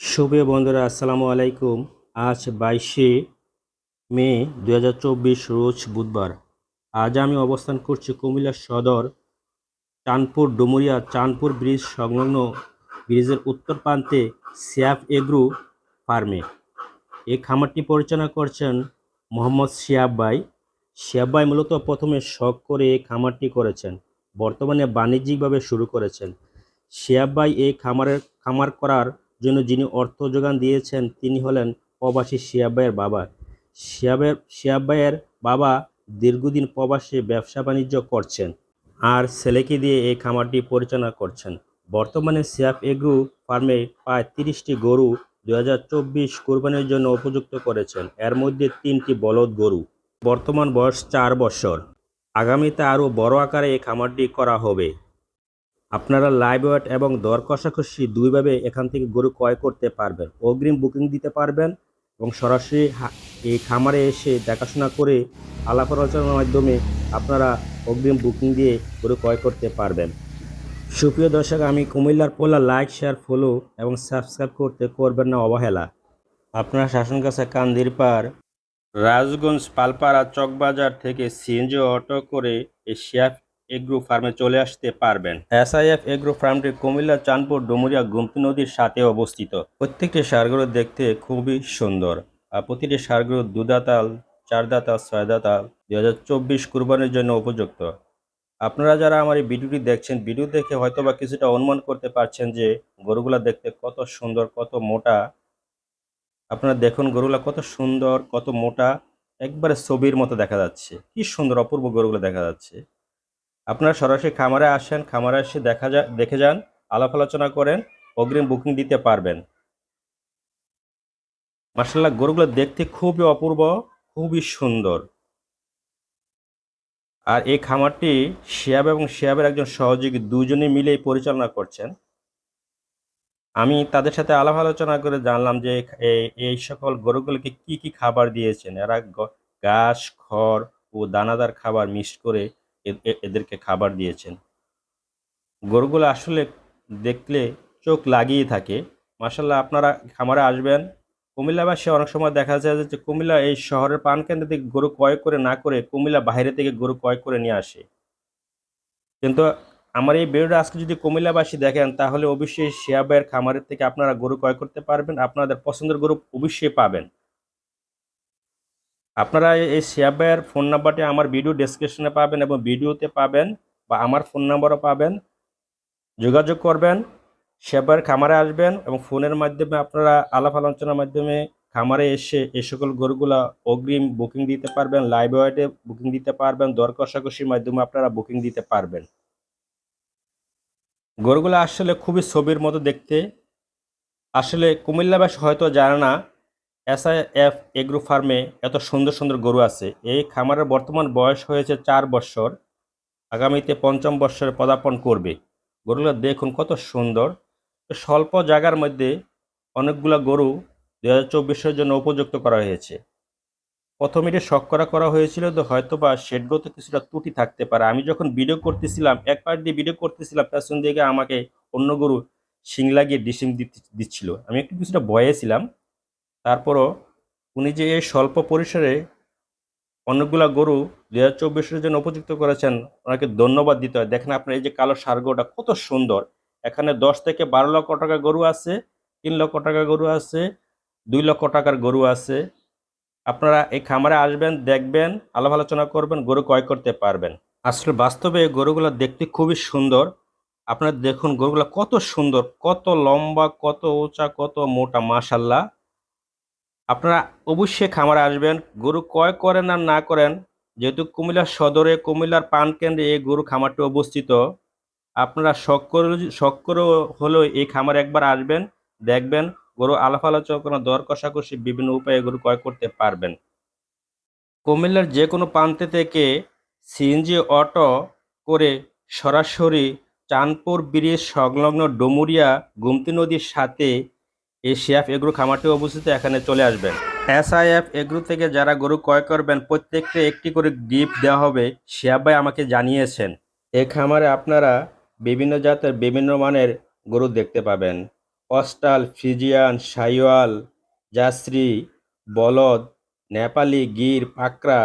শুভ বন্ধুরা, আসসালামু আলাইকুম। আজ বাইশে মে দু হাজার চব্বিশ, রোজ বুধবার। আজ আমি অবস্থান করছি কুমিল্লা সদর, চাঁদপুর ডুমুরিয়া চাঁদপুর ব্রিজ সংলগ্ন ব্রিজের উত্তর প্রান্তে সিয়াফ এগ্রু ফার্মে। এই খামারটি পরিচালনা করছেন মোহাম্মদ শিয়াব ভাই। শিয়াব ভাই মূলত প্রথমে শখ করে এই খামারটি করেছেন, বর্তমানে বাণিজ্যিকভাবে শুরু করেছেন। শিয়াব ভাই এই খামারের, খামার করার জন্য যিনি অর্থ যোগান দিয়েছেন, তিনি হলেন প্রবাসী শিয়াব ভাইয়ের বাবা। শিয়াবের শিয়াব ভাইয়ের বাবা দীর্ঘদিন প্রবাসে ব্যবসা বাণিজ্য করছেন আর ছেলেকে দিয়ে এই খামারটি পরিচালনা করছেন। বর্তমানে সিয়াফ এগ্রু ফার্মে প্রায় তিরিশটি গরু দু হাজার চব্বিশ কোরবানির জন্য উপযুক্ত করেছেন। এর মধ্যে তিনটি বলদ গরু। বর্তমান বয়স চার বছর। আগামীতে আরও বড় আকারে এই খামারটি করা হবে। আপনারা লাইভ ওয়েট এবং দর কষাকষি দুইভাবে এখান থেকে গরু ক্রয় করতে পারবেন। অগ্রিম বুকিং দিতে পারবেন এবং সরাসরি এই খামারে এসে দেখাশোনা করে আলাপ আলোচনার মাধ্যমে আপনারা অগ্রিম বুকিং দিয়ে গরু ক্রয় করতে পারবেন। সুপ্রিয় দর্শক, আমি কুমিল্লার পোলা লাইক, শেয়ার, ফলো এবং সাবস্ক্রাইব করতে করবেন না অবহেলা। আপনারা শাসন কাছে কান্দির পার, রাজগঞ্জ, পালপাড়া, চকবাজার থেকে সিএনজি অটো করে এশিয়াফ এগ্রো ফার্মে চলে আসতে পারবেন। এসআইএফ এগ্রো ফার্মটি কুমিল্লা, চাঁদপুর, ডুমুরিয়া, গুমতি নদীর সাথে অবস্থিত। প্রত্যেকটি সারগুলো দেখতে খুবই সুন্দর। আর প্রতিটি সারগুলো দুদাতাল চার দাতাল ছয় দাতাল দুই হাজার চব্বিশ কুরবানির জন্য উপযুক্ত। আপনারা যারা আমার এই ভিডিওটি দেখছেন, ভিডিও দেখে হয়তোবা কিছুটা অনুমান করতে পারছেন যে গরুগুলা দেখতে কত সুন্দর, কত মোটা। আপনারা দেখুন গরুগুলা কত সুন্দর, কত মোটা। একবারে ছবির মতো দেখা যাচ্ছে। কি সুন্দর, অপূর্ব গরুগুলো দেখা যাচ্ছে। আপনারা সরাসরি খামারে আসেন, খামারে এসে দেখা যা, দেখে যান, আলাপ আলোচনা করেন, অগ্রিম বুকিং দিতে পারবেন। মার্শাল্লাহ গরুগুলো দেখতে খুবই অপূর্ব, খুবই সুন্দর। আর এই খামারটি শিয়াব এবং শিয়াবের একজন সহযোগী দুজনে মিলেই পরিচালনা করছেন। আমি তাদের সাথে আলাপ আলোচনা করে জানলাম যে এই- সকল গরুগুলোকে কি কি খাবার দিয়েছেন? এরা ঘাস, খড় ও দানাদার খাবার মিক্স করে এদেরকে খাবার দিয়েছেন। গরুগুলো আসলে দেখলে চোখ লাগিয়ে থাকে। মাসাল্লাহ আপনারা খামারে আসবেন। কুমিল্লাবাসী অনেক সময় দেখা যায় যে কুমিল্লা এই শহরের প্রাণকেন্দ্র থেকে গরু ক্রয় করে না করে কুমিল্লা বাইরে থেকে গরু ক্রয় করে নিয়ে আসে। কিন্তু আমার এই ভিডিওটা আজকে যদি কুমিল্লাবাসী দেখেন, তাহলে অবশ্যই শিয়াবাইয়ের খামারের থেকে আপনারা গরু ক্রয় করতে পারবেন। আপনাদের পছন্দের গরু অবশ্যই পাবেন। আপনারা এই শিয়াবাইয়ের ফোন নাম্বারটি আমার ভিডিও ডেসক্রিপশনে পাবেন এবং ভিডিওতে পাবেন বা আমার ফোন নাম্বারও পাবেন। যোগাযোগ করবেন শিয়াবাইয়ের খামারে আসবেন এবং ফোনের মাধ্যমে আপনারা আলাপ আলোচনার মাধ্যমে খামারে এসে এই সকল গরুগুলা অগ্রিম বুকিং দিতে পারবেন লাইভ ওয়েটে বুকিং দিতে পারবেন, দর কষাকষির মাধ্যমে আপনারা বুকিং দিতে পারবেন। গরুগুলো আসলে খুবই ছবির মতো দেখতে। আসলে কুমিল্লাবাসী হয়তো জানে না এসআইএফ এগ্রো ফার্মে এত সুন্দর সুন্দর গরু আছে। এই খামারের বর্তমান বয়স হয়েছে চার বছর। আগামীতে পঞ্চম বৎসরে পদার্পণ করবে। গরুগুলো দেখুন কত সুন্দর। স্বল্প জায়গার মধ্যে অনেকগুলো গরু দু হাজার জন্য উপযুক্ত করা হয়েছে। প্রথম এটা শখ করা হয়েছিল তো হয়তো বা শেডগুলোতে কিছুটা ত্রুটি থাকতে পারে। আমি যখন ভিডিও করতেছিলাম এক পাশ দিয়ে ভিডিও করতেছিলাম পেছন দিকে আমাকে অন্য গরু শিং লাগিয়ে ডিসিং দিচ্ছিল। আমি একটু কিছুটা ভয়ে ছিলাম। তারপরও উনি যে এই স্বল্প পরিসরে অনেকগুলা গরু দু হাজার চব্বিশের জন্য উপযুক্ত করেছেন, ওনাকে ধন্যবাদ দিতে হয়। দেখেন আপনার এই যে কালো সারগোটা কত সুন্দর। এখানে দশ থেকে বারো লক্ষ টাকা গরু আছে, তিন লক্ষ টাকা গরু আছে, দুই লক্ষ টাকার গরু আছে। আপনারা এই খামারে আসবেন, দেখবেন, আলাপ আলোচনা করবেন, গরু ক্রয় করতে পারবেন। আসলে বাস্তবে এই গরুগুলো দেখতে খুবই সুন্দর। আপনারা দেখুন গরুগুলো কত সুন্দর, কত লম্বা, কত উঁচা, কত মোটা, মাশাল্লাহ। আপনারা অবশ্যই খামারে আসবেন। গরু ক্রয় করেন আর না করেন, যেহেতু কুমিল্লার সদরে, কুমিল্লার পান কেন্দ্রে এই গরু খামারটি অবস্থিত। আপনারা শখ করে শখ করে হলেও এই খামারে একবার আসবেন, দেখবেন গরু আলাপ আলোচনা দর কষাকষি বিভিন্ন উপায়ে গরু ক্রয় করতে পারবেন। কুমিল্লার যে কোনো প্রান্তে থেকে সিএনজি অটো করে সরাসরি চাঁদপুর ব্রিজ সংলগ্ন ডুমুরিয়া, গুমতি নদীর সাথে এই শিয়াফ এগ্রো খামারটি অবস্থিত, এখানে চলে আসবেন। এসআইএফ এগ্রো থেকে যারা গরু ক্রয় করবেন, প্রত্যেককে একটি করে গিফট দেওয়া হবে। শিয়াব ভাই আমাকে জানিয়েছেন এই খামারে আপনারা বিভিন্ন জাতের, বিভিন্ন মানের গরু দেখতে পাবেন। অস্টাল ফ্রিজিয়ান সাইওয়াল জাসরি বলদ, নেপালি, গির, পাকড়া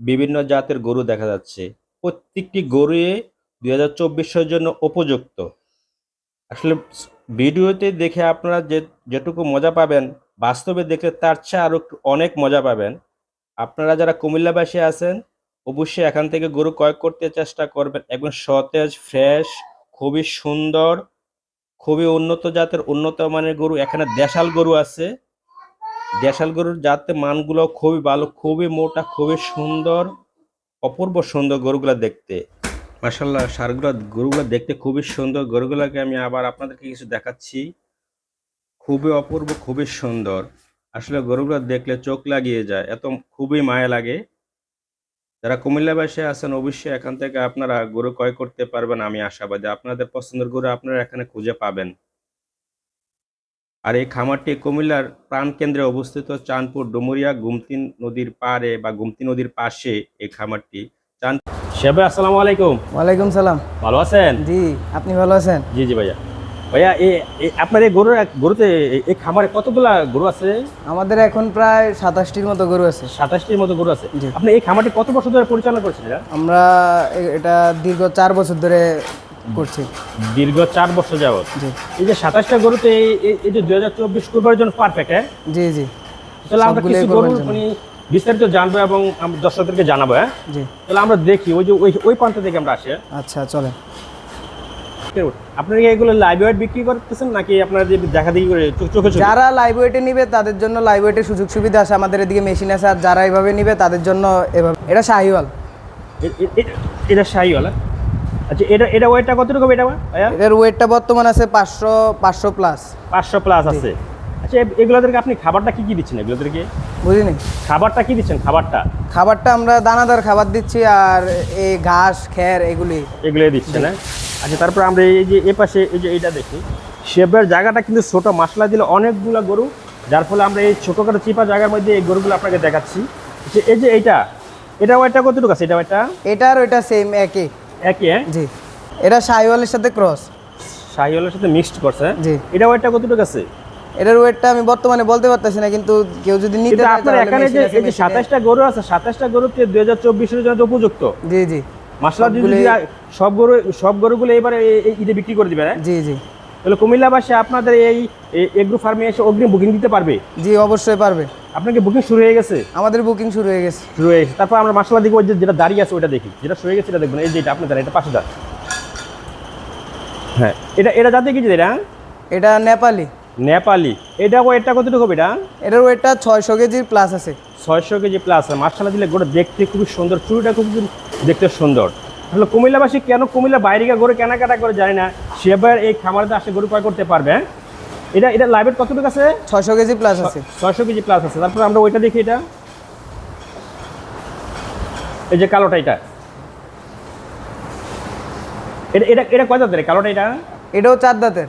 বিভিন্ন জাতের গরু দেখা যাচ্ছে। প্রত্যেকটি গরুয়ে দুই হাজার জন্য উপযুক্ত। আসলে ভিডিওতে দেখে আপনারা যে, যেটুকু মজা পাবেন, বাস্তবে দেখলে তার চেয়ে আরও অনেক মজা পাবেন। আপনারা যারা কুমিল্লাবাসী আছেন, অবশ্যই এখান থেকে গরু ক্রয় করতে চেষ্টা করবেন। একদম সতেজ ফ্রেশ খুবই সুন্দর, খুবই উন্নত জাতের, উন্নত মানের গরু। এখানে দেশাল গরু আছে। দেশাল গরুর জাতের মানগুলো খুবই ভালো, খুবই মোটা, খুবই সুন্দর, অপূর্ব সুন্দর গরুগুলা দেখতে। মাসাল্লাহ সারগুলো, গরুগুলো দেখতে খুবই সুন্দর। গরুগুলোকে আমি আবার আপনাদেরকে কিছু দেখাচ্ছি। খুবই অপূর্ব, খুবই সুন্দর। আসলে গরুগুলো দেখলে চোখ লাগিয়ে যায়, এত খুবই মায়া লাগে। যারা কুমিল্লাবাসী আছেন, অবশ্যই এখান থেকে আপনারা গরু ক্রয় করতে পারবেন, আমি আশাবাদী। আপনাদের পছন্দের গরু আপনারা এখানে খুঁজে পাবেন। আর এই খামারটি কুমিল্লার প্রাণকেন্দ্রে অবস্থিত চাঁদপুর ডুমুরিয়া গুমতি নদীর পাড়ে বা গুমতি নদীর পাশে এই খামারটি। শেবে আসসালামু আলাইকুম। ওয়ালাইকুম সালাম। ভালো আছেন? জি আপনি ভালো আছেন? জি জি ভাইয়া। ভাইয়া এই আপনার এই গরুর গরুতে এই- খামারে কতগুলা গরু আছে? আমাদের এখন প্রায় সাতাশটির মতো গরু আছে। সাতাশটির মতো গরু আছে। আপনি এই খামারটি কত বছর ধরে পরিচালনা করছেন আমরা এটা দীর্ঘ চার বছর ধরে করছি। দীর্ঘ চার বছর যাবত জি। এই যে সাতাশটা গরুতে এই- যে দুই হাজার চব্বিশ কুরবানির জন্য পারফেক্ট হ্যাঁ? জি জি। তাহলে আমরা কিছু গরু মানে বিস্তারিত জানব এবং দর্শকদেরকে জানাব হ্যাঁ? জি। তাহলে আমরা দেখি ওই যে ওই ওই প্রান্ত থেকে আমরা আসি হ্যাঁ? আচ্ছা চলে আপনারা কি এগুলো লাইভ ওয়েট বিক্রি করতেছেন নাকি আপনারা যে দেখা দেখি করে চোখে চোখে যারা লাইভ ওয়েটে নিবে তাদের জন্য লাইভ ওয়েটের সুযোগ সুবিধা আছে আমাদের এদিকে মেশিন আছে আর যারা এভাবে নিবে তাদের জন্য এভাবে এটা শাহিওয়াল। এটা শাহিওয়ালা আচ্ছা এটা এটা ওয়েটটা কতটুকু এটা ভাইয়া? এটার ওয়েটটা বর্তমান আছে পাঁচশো পাঁচশো প্লাস পাঁচশো প্লাস আছে। আচ্ছা এগুলোদেরকে আপনি খাবারটা কি কি দিচ্ছেন এগুলোদেরকে? বুঝিনি। খাবারটা কি দিচ্ছেন খাবারটা? খাবারটা আমরা দানাদার খাবার দিচ্ছি আর এই ঘাস খ্যার এগুলি। এগুলো দিচ্ছেন হ্যাঁ? আচ্ছা তারপর আমরা এই যে এ পাশে এই যে এইটা দেখি। শেপের জায়গাটা কিন্তু ছোট মশলা দিলে অনেকগুলো গরু যার ফলে আমরা এই ছোটোখাটো চিপা জায়গার মধ্যে এই গরুগুলো আপনাকে দেখাচ্ছি। যে এই যে এইটা এটা ওইটা কতটুকু আছে? এটা ওইটা এটার ওইটা সেম একই। একই হ্যাঁ? জি। এটা শাহিওয়ালের সাথে ক্রস শাহিওয়ালের সাথে মিক্সড করছে হ্যাঁ? জি। এটা ওইটা কতটুকু আছে? এটার ওয়েটটা আমি বর্তমানে বলতে পারতেছি না কিন্তু কেউ যদি নিতে আপনার এখানে যে এই যে machine এ- সাতাশটা গরু আছে সাতাশটা গরুতে দুই হাজার চব্বিশের জন্য উপযুক্ত? জি জি। মাসলা যদি সব গরু সব গরুগুলো এবারে ঈদে বিক্রি করে দিবে হ্যাঁ? জি জি। তাহলে কুমিল্লাবাসী আপনাদের এই এগ্রো ফার্মে এসে অগ্রিম বুকিং দিতে পারবে? জি অবশ্যই পারবে। আপনাকে বুকিং শুরু হয়ে গেছে? আমাদের বুকিং শুরু হয়ে গেছে। শুরু হয়ে গেছে। তারপর আমরা মাসলা দিকে ওই যে যেটা দাঁড়িয়ে আছে ওইটা দেখি। যেটা শুয়ে গেছে এটা দেখবেন এই যে এটা আপনার এটা পাশে দাঁড় হ্যাঁ এটা এটা যাতে কি এটা এটা নেপালি। নেপালি। এটা ওয়েটটা কতটুকু হবে এটা? এটার ওয়েটটা ছয়শো কেজির প্লাস আছে। ছয়শো কেজি প্লাস আছে। মাসালা দিলে গোটা দেখতে খুবই সুন্দর চুরিটা খুব দেখতে সুন্দর। তাহলে কুমিল্লাবাসী কেন কুমিল্লা বাইরে গিয়ে গরু কেনাকাটা করে জানি না সেবার এই খামারেতে আসে গরু ক্রয় করতে পারবে হ্যাঁ? এটা এটা লাইভের কতটুকু আছে? ছয়শো কেজি প্লাস আছে। ছয়শো কেজি প্লাস আছে। তারপর আমরা ওইটা দেখি এটা। এই যে কালোটা এটা। এটা এটা কয় দাঁতের কালোটা এটা? এটাও চার দাঁতের।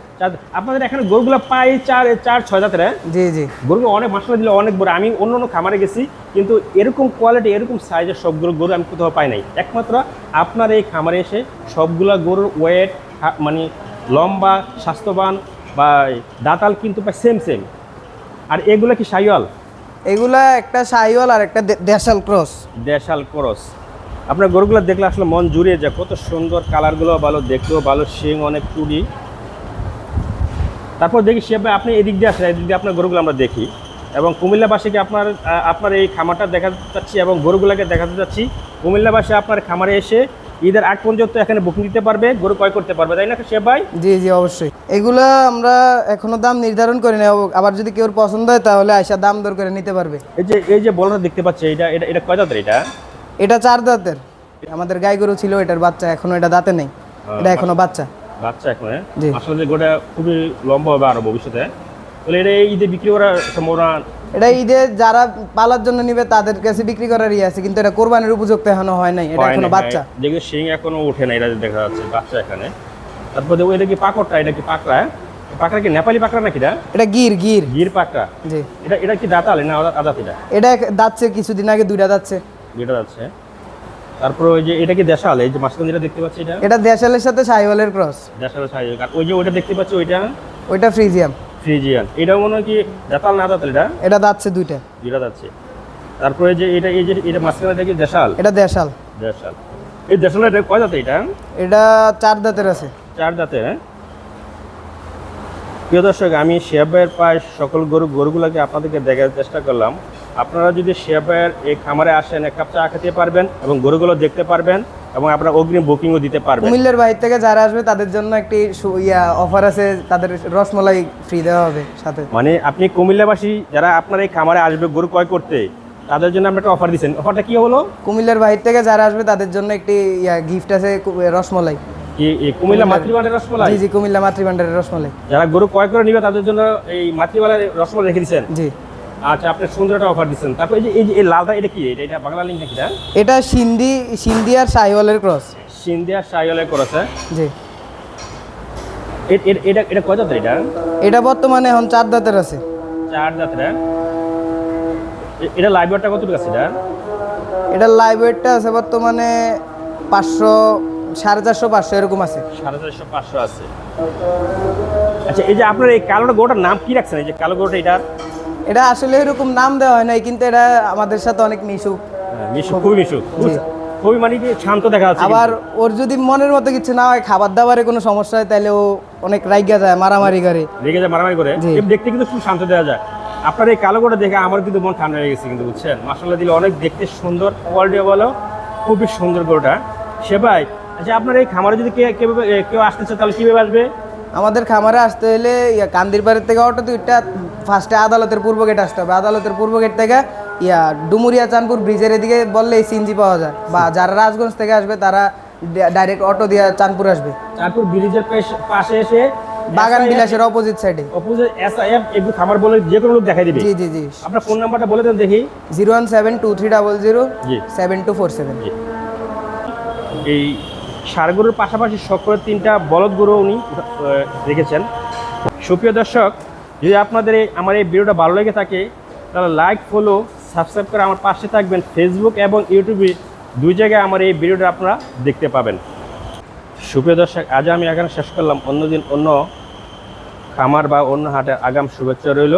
আপনাদের এখানে গরুগুলো পাই চার চার ছয় দাঁতের হ্যাঁ? জি জি। গরুগুলো অনেক মশলা দিলে অনেক বড়। আমি অন্য অন্য খামারে গেছি কিন্তু এরকম কোয়ালিটি এরকম সাইজের সবগুলো গরু আমি কোথাও পাই নাই। একমাত্র আপনার এই খামারে এসে সবগুলা গরুর ওয়েট মানে লম্বা স্বাস্থ্যবান বা দাঁতাল কিন্তু প্রায় সেম সেম আর এগুলো কি সাইওয়াল? এগুলা একটা শাহিওয়াল আর একটা দেশাল ক্রস। দেশাল করস। আপনার গরুগুলো দেখলে আসলে মন জুড়িয়ে যায়। কত সুন্দর কালারগুলো ভালো দেখতেও ভালো শিং অনেক টুডি তারপর দেখি সেভাবে আপনি এদিক দিয়ে আসেন এদিক দিয়ে আপনার গরুগুলো আমরা দেখি। এবং কুমিল্লাবাসীকে আপনার আপনার এই খামারটা দেখাতে চাচ্ছি এবং গরুগুলোকে দেখাতে চাচ্ছি? কুমিল্লাবাসী আপনার খামারে এসে ঈদের আগ পর্যন্ত এখানে বুকিং দিতে পারবে গরু ক্রয় করতে পারবে তাই না শেফ ভাই? জি জি অবশ্যই। এগুলা আমরা এখনও দাম নির্ধারণ করি না আবার যদি কেউ পছন্দ হয় তাহলে আইসা দাম দর করে নিতে পারবে। এই যে এই যে বলটা দেখতে পাচ্ছি এটা এটা এটা কয় দাঁতের এটা? এটা চার দাঁতের। আমাদের গাই গরু ছিল এটার বাচ্চা এখনও এটা দাঁতে নেই। এটা এখনও বাচ্চা। বাচ্চা। এখন হ্যাঁ? আসলে গোটা খুবই লম্বা হবে আরও ভবিষ্যতে তাহলে এটা ঈদে বিক্রি করার সম্ভাবনা এটা ঈদে যারা পালার জন্য নিবে তাদের কাছে বিক্রি করার ইয়ে আছে কিন্তু এটা কোরবানির উপযুক্ত এখনও হয় নাই এটা এখনও বাচ্চা। হ্যাঁ। দেখবে শিং এখনও ওঠে না এটা দেখা যাচ্ছে বাচ্চা এখানে। তারপর দেখো এটা কি পাকড়টা এটা কি পাকড়া? হ্যাঁ? পাকড়া কি নেপালি পাকড়া নাকি এটা? এটা গির গির। গির পাকড়া। জি। এটা এটা কি দাঁতালে না আদা- আদাত এটা এটা দাঁতছে কিছুদিন আগে দুইটা দাঁতছে। যেটা যাচ্ছে তারপর ওই যে এটা কি দেশাল? এই যে মাঝখানে যেটা দেখতে পাচ্ছি এটা? এটা দেশালের সাথে শাহিওয়ালের ক্রস। দেশাল সাইজ আর ওই যে ওইটা দেখতে পাচ্ছি ওইটা? ওইটা ফ্রিজিয়াম ফ্রিজিয়ান। এটা মনে হয় কি জাতাল না জাতাল এটা? এটা দাচ্ছে দুইটা। দুইটা যাচ্ছে তারপরে যে এটা এই যে এটা মাঝখানে এটা কি দেশাল? এটা দেশাল। দেশাল। এই দেশাল এটা কয় জাতে এটা? এটা চার দাঁতের আছে। চার দাঁতে হ্যাঁ? প্রিয় দর্শক আমি শেয়াব ভাইয়ের প্রায় সকল গরু গরুগুলোকে আপনাদেরকে দেখার চেষ্টা করলাম। আপনারা যদি ভাইয়ের এই খামারে আসেন এক কাপ চা খেতে পারবেন এবং গরুগুলো দেখতে পারবেন এবং আপনারা অগ্রিম বুকিংও দিতে পারবেন। কুমিল্লার বাইরে থেকে যারা আসবে তাদের জন্য একটি ইয়া অফার আছে তাদের রসমলাই ফ্রি দেওয়া হবে সাথে। মানে আপনি কুমিল্লাবাসী যারা আপনার এই খামারে আসবে গরু ক্রয় করতে তাদের জন্য আমরা একটা অফার দিচ্ছেন অফারটা কি হলো? কুমিল্লার বাইরে থেকে যারা আসবে তাদের জন্য একটি ইয়া গিফট আছে রসমলাই। কি এই কুমিল্লা মাতৃবাড়ির রসমালাই? জি জি কুমিল্লা মাতৃভান্ডারের রসমলাই। যারা গরু ক্রয় করে নিবে তাদের জন্য এই মাতৃবালার রসমালাই রেখে দিচ্ছেন? জি। আচ্ছা আপনি সুন্দর একটা অফার দিচ্ছেন। তারপর এই যে এই যে এই লালটা এটা কি? এটা এটা বাংলা লিঙ্ক নাকি না? এটা সিন্ধি সিন্ধি আর শাহিওয়ালের ক্রস সিন্ধিয়া সাইলে করেছে জি। এ- এ- এটা এটা কয় জাতের এটা? এটা বর্তমানে এখন চার দাঁতের আছে। চার জাতের হ্যাঁ? এটা লাইভ ওয়েটটা কতটুকু আছে এটা? এটা লাইভ ওয়েটটা আছে বর্তমানে পাঁচশো সাড়ে চারশো পাঁচশো এরকম আছে। সাড়ে চারশো পাঁচশো আছে। আচ্ছা এই যে আপনার এই কালোটা গোটার নাম কি রাখছেন? এই যে কালো গোটা এটার এটা আসলে এরকম নাম দেওয়া হয় নাই কিন্তু এটা আমাদের সাথে অনেক মিশুক। হ্যাঁ, মিশুক খুবই মিশুক। খুবই মানে কি শান্ত দেখা যাচ্ছে আবার ওর যদি মনের মতো কিছু না হয় খাবার দাবারে কোনো সমস্যা হয় তাহলে ও অনেক রাইগা যায় মারামারি করে। রেগে যায় মারামারি করে। দেখতে কিন্তু খুব শান্ত দেওয়া যায়। আপনার এই কালো গোটা দেখে আমার কিন্তু মন ঠান্ডা হয়ে গেছে কিন্তু বুঝছেন? মাসাল্লাহ দিলে অনেক দেখতে সুন্দর কোয়ালিটি বলো খুবই সুন্দর গোটা। সে ভাই আচ্ছা আপনার এই খামারে যদি কে কেউ কেউ আসতেছে তাহলে কীভাবে আসবে? আমাদের খামারে আসতে হলে ইয়া কান্দিরপাড়ের থেকে অটো দুইটা ফার্স্টে আদালতের পূর্ব গেট আসতে হবে। আদালতের পূর্ব গেট থেকে ইয়া ডুমুরিয়া চাঁদপুর ব্রিজের এদিকে বললে সিএনজি পাওয়া যায়। বা যারা রাজগঞ্জ থেকে আসবে তারা ডাইরেক্ট অটো দিয়ে চাঁদপুর আসবে। চাঁদপুর ব্রিজের পেশ- এসে বাগান বিলাসের অপোজিট সাইডে অপোজিট এসআইএফ একটু খামার বলে যে কোনো লোক দেখাই দিবে। জি জি জি। আপনার ফোন নাম্বারটা বলে দেন দেখি। Zero one seven two three double zero জি। সেভেন টু ফোর সেভেন এই ষাড় গরুর পাশাপাশি সকলের তিনটা বলদ গরু উনি রেখেছেন সুপ্রিয় দর্শক যদি আপনাদের এই আমার এই ভিডিওটা ভালো লেগে থাকে, তাহলে লাইক ফলো সাবস্ক্রাইব করে আমার পাশে থাকবেন। ফেসবুক এবং ইউটিউবে দুই জায়গায় আমার এই ভিডিওটা আপনারা দেখতে পাবেন। সুপ্রিয় দর্শক, আজ আমি এখানে শেষ করলাম। অন্যদিন অন্য খামার বা অন্য হাটের আগাম শুভেচ্ছা রইল।